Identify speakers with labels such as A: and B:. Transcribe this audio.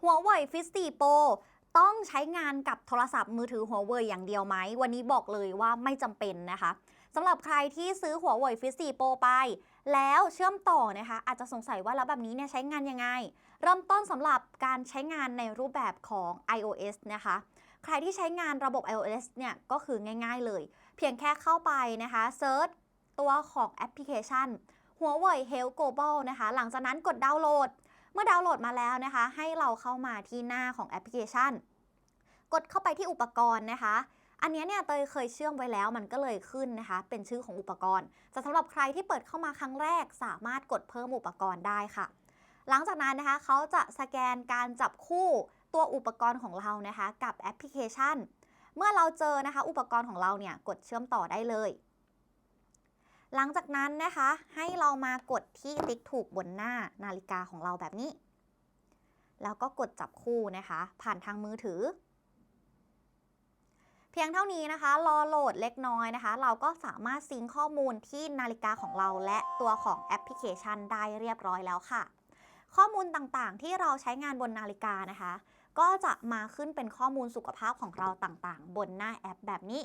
A: หัวเว่ยฟิสตีโปต้องใช้งานกับโทรศัพท์มือถือหัวเว่ยอย่างเดียวไหม วันนี้บอกเลยว่าไม่จำเป็นนะคะสำหรับใครที่ซื้อหัวเว่ยฟิสตีโปไป แล้วเชื่อมต่อนะคะ อาจจะสงสัยว่าแล้วแบบนี้เนี่ยใช้งานยังไง เริ่มต้นสำหรับการใช้งานในรูปแบบของ iOS นะคะ ใครที่ใช้งานระบบ iOS เนี่ยก็คือง่าย ๆเลย เพียงแค่เข้าไปนะคะเซิร์ชตัวของแอปพลิเคชันหัวเว่ย Health Global นะคะ หลังจากนั้นกดดาวน์โหลด เมื่อดาวน์โหลดมาแล้วนะคะ ให้เราเข้ามาที่หน้าของแอปพลิเคชัน กดเข้าไปที่อุปกรณ์นะคะ อันนี้เนี่ยเตยเคยเชื่อมไว้แล้วมันก็เลยขึ้นนะคะ เป็นชื่อของอุปกรณ์แต่สำหรับใครที่เปิดเข้ามาครั้งแรก สามารถกดเพิ่มอุปกรณ์ได้ค่ะ หลังจากนั้นนะคะเขาจะสแกนการจับคู่ตัวอุปกรณ์ของเรานะคะ กับแอปพลิเคชัน เมื่อเราเจอนะคะ อุปกรณ์ของเราเนี่ยกดเชื่อมต่อได้เลย หลังจากนั้นนะคะ ให้เรามากดที่ติ๊กถูกบนหน้านาฬิกาของเราแบบนี้ แล้วก็กดจับคู่นะคะ ผ่านทางมือถือ เพียงเท่านี้นะคะ รอโหลดเล็กน้อยนะคะ เราก็สามารถซิงข้อมูลที่นาฬิกาของเราและตัวของแอปพลิเคชันได้เรียบร้อยแล้วค่ะ ข้อมูลต่างๆ ที่เราใช้งานบนนาฬิกานะคะ ก็จะมาขึ้นเป็นข้อมูลสุขภาพของเราต่างๆ บนหน้าแอปแบบนี้